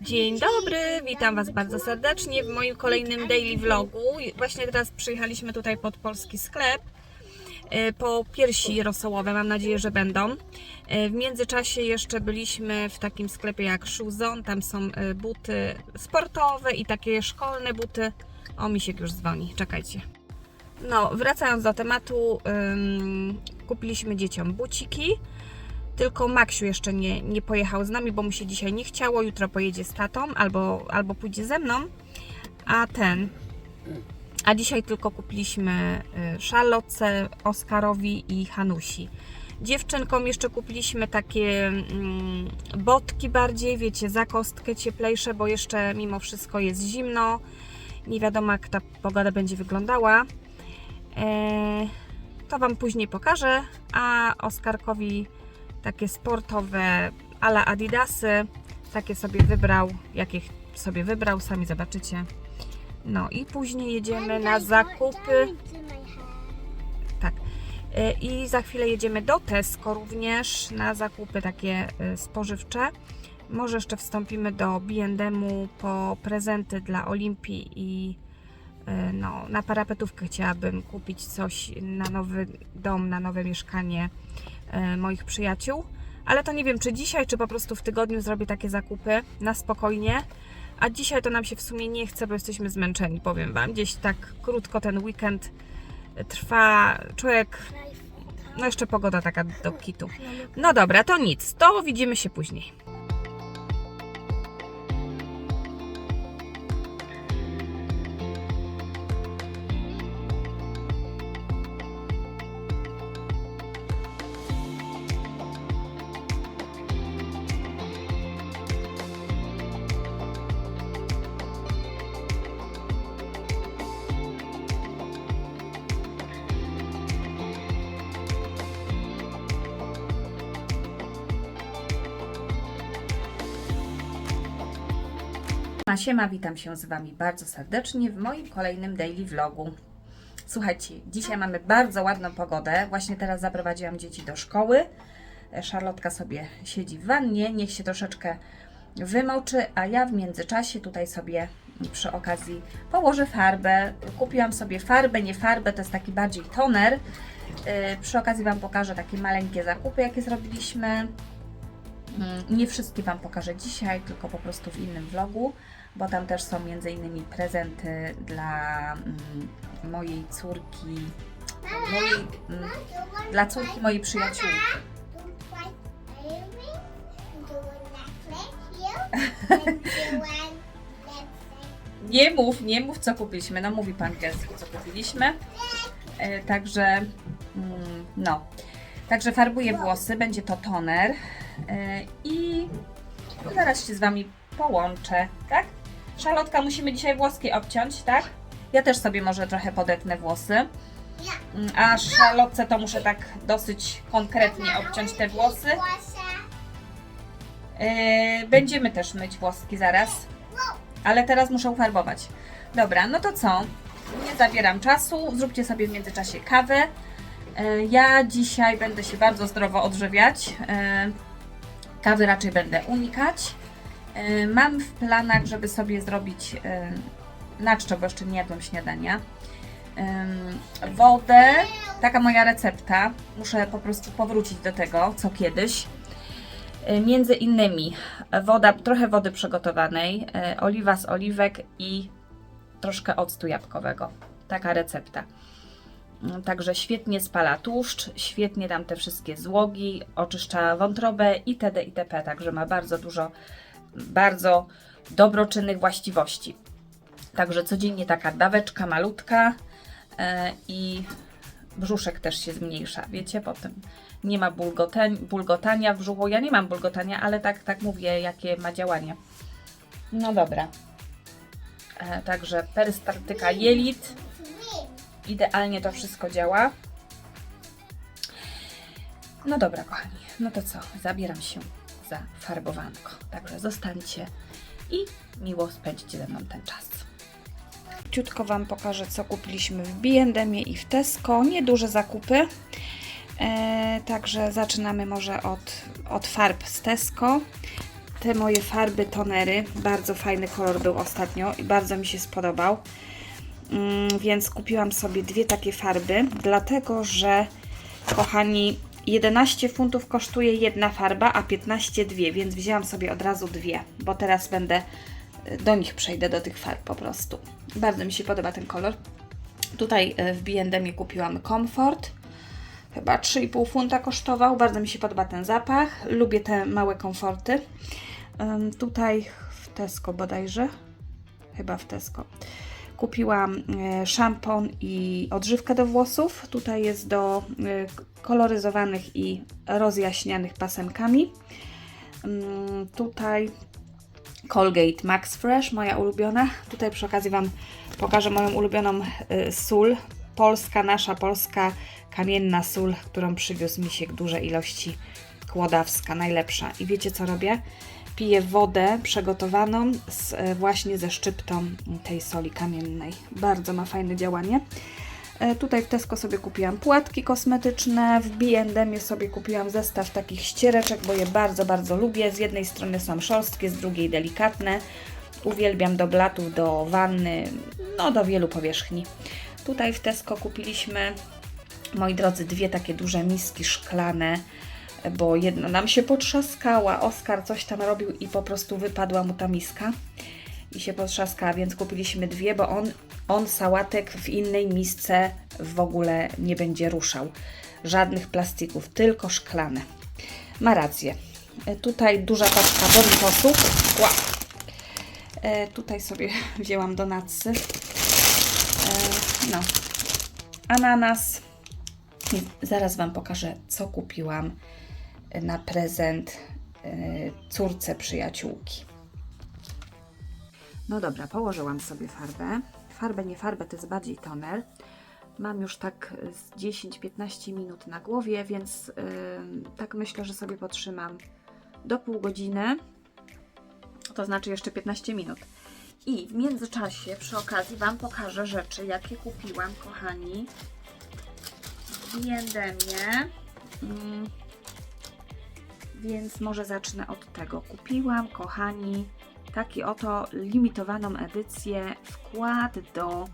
Dzień dobry, witam Was bardzo serdecznie w moim kolejnym daily vlogu. Właśnie teraz przyjechaliśmy tutaj pod polski sklep e, po piersi rosołowe, mam nadzieję, że będą. E, W międzyczasie jeszcze byliśmy w takim sklepie jak Shoezone, tam są e, buty sportowe i takie szkolne buty. O, Misiek już dzwoni, czekajcie. No, wracając do tematu, ym, kupiliśmy dzieciom buciki. Tylko Maksiu jeszcze nie, nie pojechał z nami, bo mu się dzisiaj nie chciało. Jutro pojedzie z tatą albo, albo pójdzie ze mną. A ten. A dzisiaj tylko kupiliśmy y, Charlotce, Oskarowi i Hanusi. Dziewczynkom jeszcze kupiliśmy takie mm, botki bardziej, wiecie, za kostkę cieplejsze, bo jeszcze mimo wszystko jest zimno. Nie wiadomo jak ta pogoda będzie wyglądała. Eee, to Wam później pokażę. A Oskarkowi takie sportowe ala Adidasy. Takie sobie wybrał, jakie sobie wybrał, sami zobaczycie. No i później jedziemy na zakupy. Tak. E, I za chwilę jedziemy do Tesco również na zakupy takie e, spożywcze. Może jeszcze wstąpimy do B&M-u po prezenty dla Olimpii i no, na parapetówkę chciałabym kupić coś na nowy dom, na nowe mieszkanie e, moich przyjaciół. Ale to nie wiem, czy dzisiaj, czy po prostu w tygodniu zrobię takie zakupy na spokojnie. A dzisiaj to nam się w sumie nie chce, bo jesteśmy zmęczeni, powiem Wam. Gdzieś tak krótko ten weekend trwa. Człowiek, no jeszcze pogoda taka do kitu. No dobra, to nic. To widzimy się później. Siema, witam się z Wami bardzo serdecznie w moim kolejnym daily vlogu. Słuchajcie, dzisiaj mamy bardzo ładną pogodę. Właśnie teraz zaprowadziłam dzieci do szkoły. Szarlotka sobie siedzi w wannie, niech się troszeczkę wymoczy, a ja w międzyczasie tutaj sobie przy okazji położę farbę. Kupiłam sobie farbę, nie farbę, to jest taki bardziej toner. E, Przy okazji Wam pokażę takie maleńkie zakupy, jakie zrobiliśmy. Mm, Nie wszystkie Wam pokażę dzisiaj, tylko po prostu w innym vlogu, bo tam też są innymi prezenty dla mm, mojej córki, mojej, mm, dla córki mojej przyjaciółki. Nie mów, nie mów co kupiliśmy, no mówi Pan angielsku co kupiliśmy. E, także, mm, no, także farbuję włosy, będzie to toner e, i zaraz się z Wami połączę, tak? Szalotka, musimy dzisiaj włoski obciąć, tak? Ja też sobie może trochę podetnę włosy. A szalotce to muszę tak dosyć konkretnie obciąć te włosy. E, Będziemy też myć włoski zaraz, ale teraz muszę ufarbować. Dobra, no to co? Nie zabieram czasu, zróbcie sobie w międzyczasie kawę. E, Ja dzisiaj będę się bardzo zdrowo odżywiać. E, Kawy raczej będę unikać. E, Mam w planach, żeby sobie zrobić e, na czczo, bo jeszcze nie jadłam śniadania. Wodę, taka moja recepta. Muszę po prostu powrócić do tego, co kiedyś. E, Między innymi woda, trochę wody przygotowanej, oliwa z oliwek i troszkę octu jabłkowego. Taka recepta. Mm, Także świetnie spala tłuszcz, świetnie tam te wszystkie złogi, oczyszcza wątrobę itd. itp. Także ma bardzo dużo, bardzo dobroczynnych właściwości. Także codziennie taka daweczka malutka e, i brzuszek też się zmniejsza, wiecie, potem nie ma bulgotań, bulgotania w brzuchu. Ja nie mam bulgotania, ale tak, tak mówię, jakie ma działanie. No dobra. E, także perystaltyka jelit. Idealnie to wszystko działa. No dobra, kochani. No to co? Zabieram się za farbowanko. Także zostańcie i miło spędźcie ze mną ten czas. Ciutko Wam pokażę, co kupiliśmy w B&M i w Tesco. Nieduże zakupy. E, także zaczynamy może od, od farb z Tesco. te moje farby tonery. Bardzo fajny kolor był ostatnio i bardzo mi się spodobał. Mm, więc kupiłam sobie dwie takie farby, dlatego że, kochani, 11 funtów kosztuje jedna farba, a 15 dwie, więc wzięłam sobie od razu dwie, bo teraz będę y, do nich przejdę, do tych farb po prostu. Bardzo mi się podoba ten kolor. Tutaj y, w B&M kupiłam Comfort. Chyba 3,5 funta kosztował. Bardzo mi się podoba ten zapach. Lubię te małe komforty. Tutaj w Tesco bodajże. Chyba w Tesco. Kupiłam e, szampon i odżywkę do włosów. Tutaj jest do e, koloryzowanych i rozjaśnianych pasemkami. Ym, Tutaj Colgate Max Fresh, moja ulubiona. Tutaj przy okazji Wam pokażę moją ulubioną y, sól. Polska, nasza polska kamienna sól, którą przywiózł Misiek duże ilości. Kłodawska, najlepsza. I wiecie co robię? Piję wodę przygotowaną z, y, właśnie ze szczyptą tej soli kamiennej. Bardzo ma fajne działanie. E, Tutaj w Tesco sobie kupiłam płatki kosmetyczne, w B&M sobie kupiłam zestaw takich ściereczek, bo je bardzo, bardzo lubię. Z jednej strony są szorstkie, z drugiej delikatne. Uwielbiam do blatów, do wanny, no do wielu powierzchni. Tutaj w Tesco kupiliśmy, moi drodzy, dwie takie duże miski szklane, bo jedna nam się potrzaskała. Oskar coś tam robił i po prostu wypadła mu ta miska i się potrzaskała, więc kupiliśmy dwie, bo on, on sałatek w innej misce w ogóle nie będzie ruszał. Żadnych plastików, tylko szklane. Ma rację. E, Tutaj duża paczka Doritosów. Ła. E, tutaj sobie wzięłam donatsy. E, no. Ananas. Zaraz Wam pokażę, co kupiłam na prezent e, córce przyjaciółki. No dobra, położyłam sobie farbę. Farbę, nie farbę, to jest bardziej toner. Mam już tak z 10-15 minut na głowie, więc yy, tak myślę, że sobie potrzymam do pół godziny. To znaczy jeszcze 15 minut. I w międzyczasie przy okazji Wam pokażę rzeczy, jakie kupiłam, kochani. W. Mm. Więc może zacznę od tego. Kupiłam, kochani, taki oto limitowaną edycję wkład do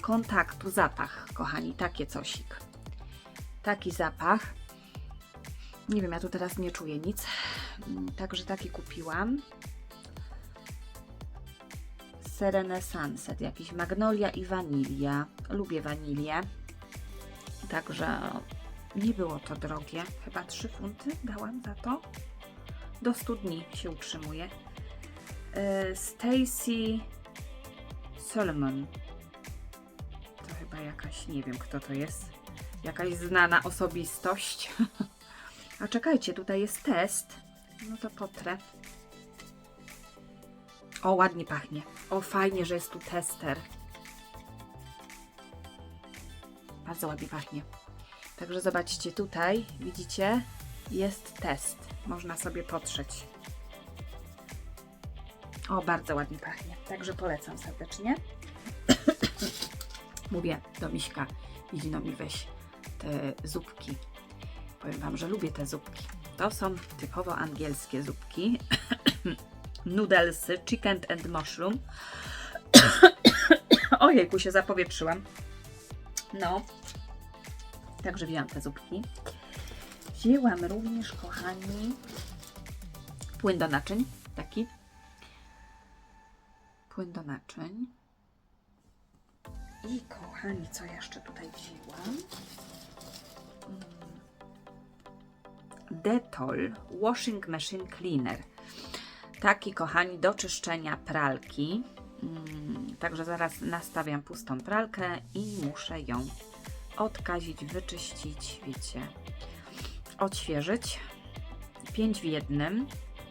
kontaktu zapach, kochani, takie cosik. Taki zapach. Nie wiem, ja tu teraz nie czuję nic. Mm, Także taki kupiłam. Serene Sunset, jakiś magnolia i wanilia. Lubię wanilię. Także nie było to drogie. Chyba 3 funty dałam za to. Do 100 dni się utrzymuje. Stacy Solomon. To chyba jakaś, nie wiem kto to jest. Jakaś znana osobistość. A czekajcie, tutaj jest test. No to potrę. O, ładnie pachnie. O, fajnie, że jest tu tester. Bardzo ładnie pachnie. Także zobaczcie tutaj, widzicie, jest test. Można sobie potrzeć. O, bardzo ładnie pachnie. Także polecam serdecznie. Mówię do Miśka, idź no mi weź te zupki. Powiem Wam, że lubię te zupki. To są typowo angielskie zupki. Noodlesy, chicken and mushroom. Ojejku, się zapowietrzyłam. No. Także wzięłam te zupki. Wzięłam również, kochani, płyn do naczyń. Taki. Płyn do naczyń. I kochani, co jeszcze tutaj wzięłam? Mm. Dettol Washing Machine Cleaner. Taki, kochani, do czyszczenia pralki. Mm, Także zaraz nastawiam pustą pralkę i muszę ją odkazić, wyczyścić, wiecie, odświeżyć. 5 w jednym,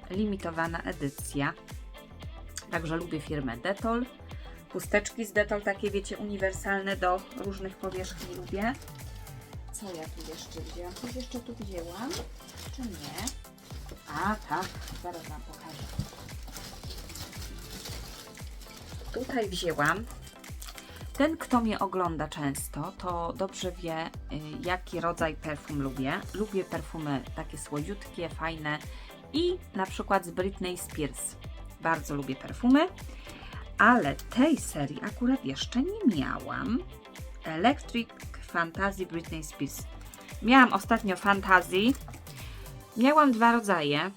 limitowana edycja. Także lubię firmę Dettol. Pusteczki z Dettol, takie wiecie, uniwersalne do różnych powierzchni lubię. Co ja tu jeszcze wzięłam? Coś jeszcze tu wzięłam? Czy nie? A, tak, zaraz Wam pokażę. Tutaj wzięłam. Ten, kto mnie ogląda często, to dobrze wie, y, jaki rodzaj perfum lubię. Lubię perfumy takie słodziutkie, fajne i na przykład z Britney Spears. Bardzo lubię perfumy, ale tej serii akurat jeszcze nie miałam. Electric Fantasy Britney Spears. Miałam ostatnio Fantasy. Miałam dwa rodzaje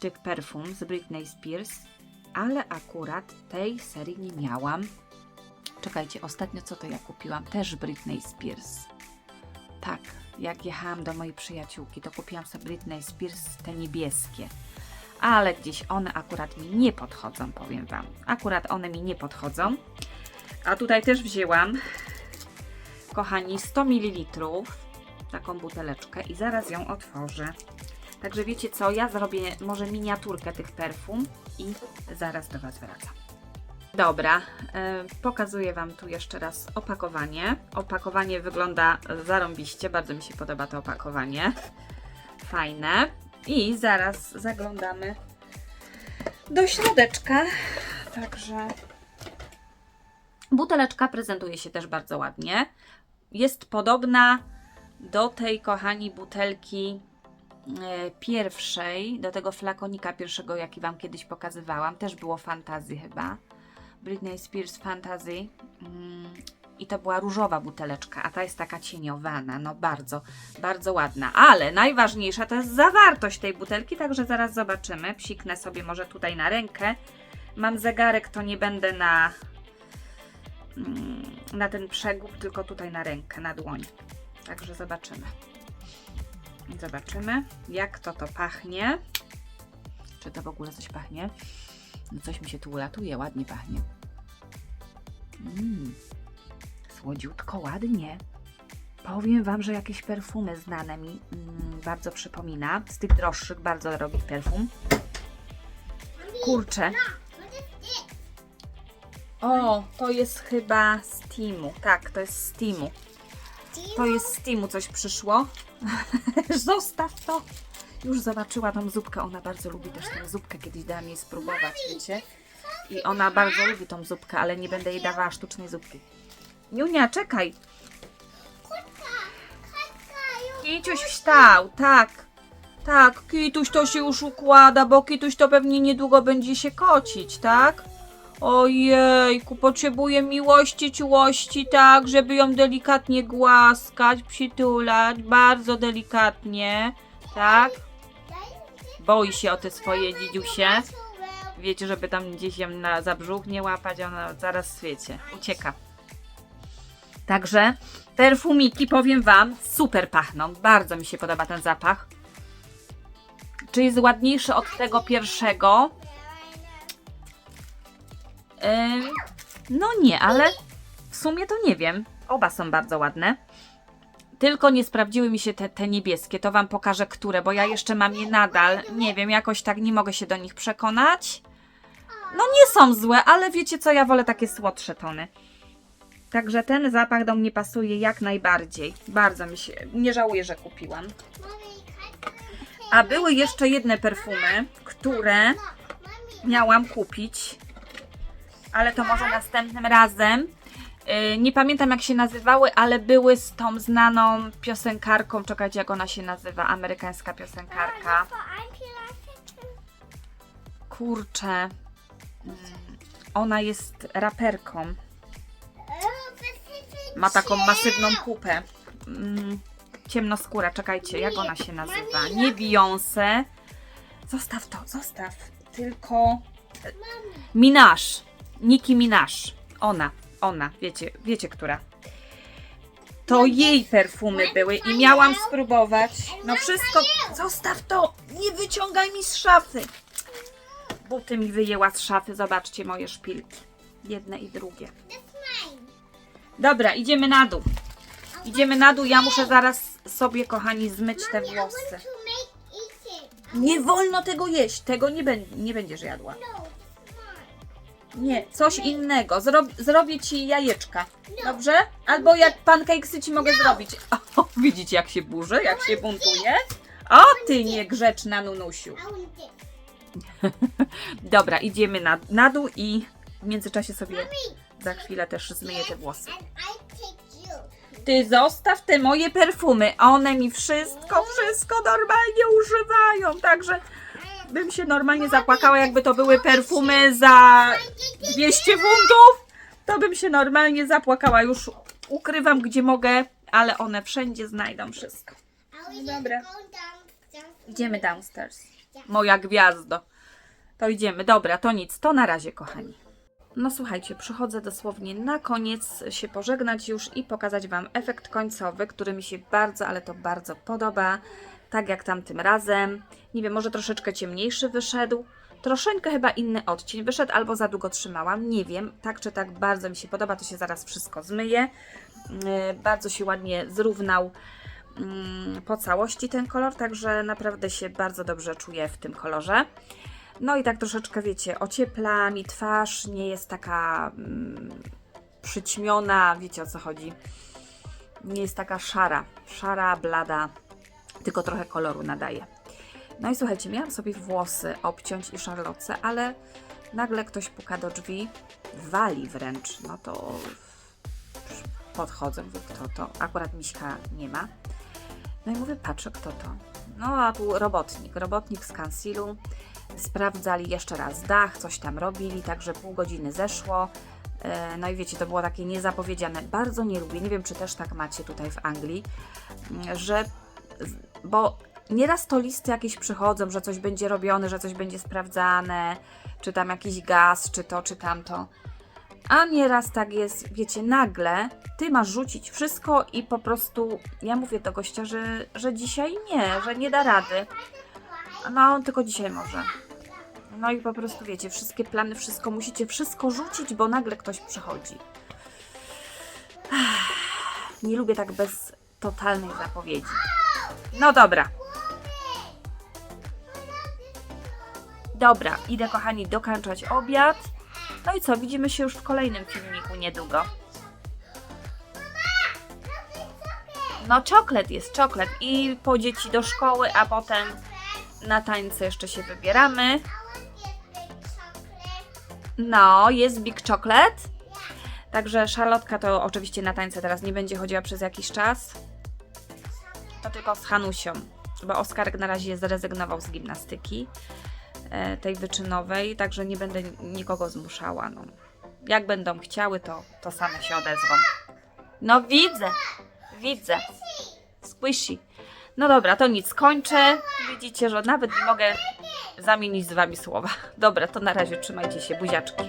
tych perfum z Britney Spears, ale akurat tej serii nie miałam. Czekajcie, ostatnio co to ja kupiłam? Też Britney Spears. Tak, jak jechałam do mojej przyjaciółki, to kupiłam sobie Britney Spears te niebieskie. Ale gdzieś one akurat mi nie podchodzą, powiem Wam. Akurat one mi nie podchodzą. A tutaj też wzięłam, kochani, 100 ml taką buteleczkę i zaraz ją otworzę. Także wiecie co, ja zrobię może miniaturkę tych perfum i zaraz do Was wracam. Dobra, e, pokazuję Wam tu jeszcze raz opakowanie. Opakowanie wygląda zarąbiście, bardzo mi się podoba to opakowanie. Fajne. I zaraz zaglądamy do środeczka. Także buteleczka prezentuje się też bardzo ładnie. Jest podobna do tej, kochani, butelki e, pierwszej, do tego flakonika pierwszego, jaki Wam kiedyś pokazywałam. Też było fantazy chyba. Britney Spears Fantasy. Mm, I to była różowa buteleczka, a ta jest taka cieniowana. No bardzo, bardzo ładna. Ale najważniejsza to jest zawartość tej butelki, także zaraz zobaczymy. Psiknę sobie może tutaj na rękę. Mam zegarek, to nie będę na, mm, na ten przegub, tylko tutaj na rękę, na dłoń. Także zobaczymy. Zobaczymy, jak to to pachnie. Czy to w ogóle coś pachnie? No coś mi się tu ulatuje, ładnie pachnie. Mmm, słodziutko, ładnie. Powiem Wam, że jakieś perfumy znane mi mm, bardzo przypomina. Z tych droższych bardzo drogich perfum. Kurczę. O, to jest chyba z Teamu. Tak, to jest z Teamu. To jest z Teamu coś przyszło. Zostaw to. Już zobaczyła tą zupkę. Ona bardzo lubi też tę zupkę. Kiedyś dałam jej spróbować, wiecie? I ona bardzo lubi tą zupkę, ale nie będę jej dawała sztucznej zupki. Niunia, czekaj. Kituś wstał, tak. Tak, Kituś to się już układa, bo Kituś to pewnie niedługo będzie się kocić, tak? Ojejku, potrzebuje miłości, czułości, tak, żeby ją delikatnie głaskać, przytulać, bardzo delikatnie, tak? Boi się o te swoje dzidziusie. Wiecie, żeby tam gdzieś ją na za brzuch nie łapać, ona zaraz, wiecie, ucieka. Także perfumiki, powiem Wam, super pachną. Bardzo mi się podoba ten zapach. Czy jest ładniejszy od tego pierwszego? No nie, ale w sumie to nie wiem. Oba są bardzo ładne. Tylko nie sprawdziły mi się te, te niebieskie. To Wam pokażę, które, bo ja jeszcze mam je nadal. Nie wiem, jakoś tak nie mogę się do nich przekonać. No nie są złe, ale wiecie co, ja wolę takie słodsze tony. Także ten zapach do mnie pasuje jak najbardziej. Bardzo mi się. Nie żałuję, że kupiłam. A były jeszcze jedne perfumy, które miałam kupić, ale to może następnym razem. Yy, Nie pamiętam jak się nazywały, ale były z tą znaną piosenkarką. Czekajcie, jak ona się nazywa, amerykańska piosenkarka. Kurczę. Mm, Ona jest raperką. Ma taką masywną pupę. Mm, ciemnoskóra, czekajcie, jak ona się nazywa? Nie Beyoncé. Zostaw to, zostaw. Tylko Minaj. Nicki Minaj. Ona, ona, wiecie, wiecie która. To jej perfumy były i miałam spróbować. No wszystko, zostaw to, nie wyciągaj mi z szafy. Buty mi wyjęła z szafy, zobaczcie moje szpilki. Jedne i drugie. Dobra, idziemy na dół. Idziemy na dół, ja muszę zaraz sobie, kochani, zmyć te włosy. Nie wolno tego jeść, tego nie, nie będziesz jadła. Nie, coś innego. Zrob zrobię ci jajeczka. Dobrze? Albo jak pancakesy ci mogę zrobić. O, widzicie jak się burzy, jak się buntuje? O, ty niegrzeczna Nunusiu. Dobra, idziemy na, na dół i w międzyczasie sobie za chwilę też zmyję te włosy. Ty zostaw te moje perfumy. One mi wszystko, wszystko normalnie używają. Także bym się normalnie zapłakała, jakby to były perfumy za 200 funtów, to bym się normalnie zapłakała. Już ukrywam gdzie mogę, ale one wszędzie znajdą wszystko. Dobra. Idziemy downstairs. Moja gwiazdo. To idziemy. Dobra, to nic. To na razie, kochani. No słuchajcie, przychodzę dosłownie na koniec się pożegnać już i pokazać Wam efekt końcowy, który mi się bardzo, ale to bardzo podoba. Tak jak tamtym razem. Nie wiem, może troszeczkę ciemniejszy wyszedł. Troszeczkę chyba inny odcień wyszedł, albo za długo trzymałam. Nie wiem, tak czy tak bardzo mi się podoba. To się zaraz wszystko zmyje. Yy, Bardzo się ładnie zrównał mm, po całości ten kolor, także naprawdę się bardzo dobrze czuję w tym kolorze. No i tak troszeczkę, wiecie, ociepla mi twarz, nie jest taka mm, przyćmiona, wiecie o co chodzi. Nie jest taka szara, szara, blada, tylko trochę koloru nadaje. No i słuchajcie, miałam sobie włosy obciąć i szarlotce, ale nagle ktoś puka do drzwi, wali wręcz, no to podchodzę, mówię, kto to? Akurat miśka nie ma. No i mówię, patrzę, kto to? No a tu robotnik, robotnik z kansilu. Sprawdzali jeszcze raz dach, coś tam robili, także pół godziny zeszło. E, No i wiecie, to było takie niezapowiedziane. Bardzo nie lubię, nie wiem czy też tak macie tutaj w Anglii, że, bo nieraz to listy jakieś przychodzą, że coś będzie robione, że coś będzie sprawdzane, czy tam jakiś gaz, czy to, czy tamto. A nieraz tak jest, wiecie, nagle ty masz rzucić wszystko i po prostu, ja mówię do gościa, że, że dzisiaj nie, że nie da rady. No, on tylko dzisiaj może. No i po prostu wiecie, wszystkie plany, wszystko musicie wszystko rzucić, bo nagle ktoś przychodzi. Nie lubię tak bez totalnej zapowiedzi. No dobra. Dobra, idę kochani dokończać obiad. No i co, widzimy się już w kolejnym filmiku niedługo. No czoklet jest, czoklet. I po dzieci do szkoły, a potem na tańce jeszcze się wybieramy. No, jest Big Chocolate. Także Szarlotka to oczywiście na tańce teraz nie będzie chodziła przez jakiś czas. To tylko z Hanusią, bo Oskarek na razie zrezygnował z gimnastyki e, tej wyczynowej, także nie będę nikogo zmuszała. No. Jak będą chciały, to, to same się odezwą. No widzę, widzę. Squishy. No dobra, to nic, kończę. Widzicie, że nawet nie mogę zamienić z wami słowa. Dobra, to na razie trzymajcie się, buziaczki.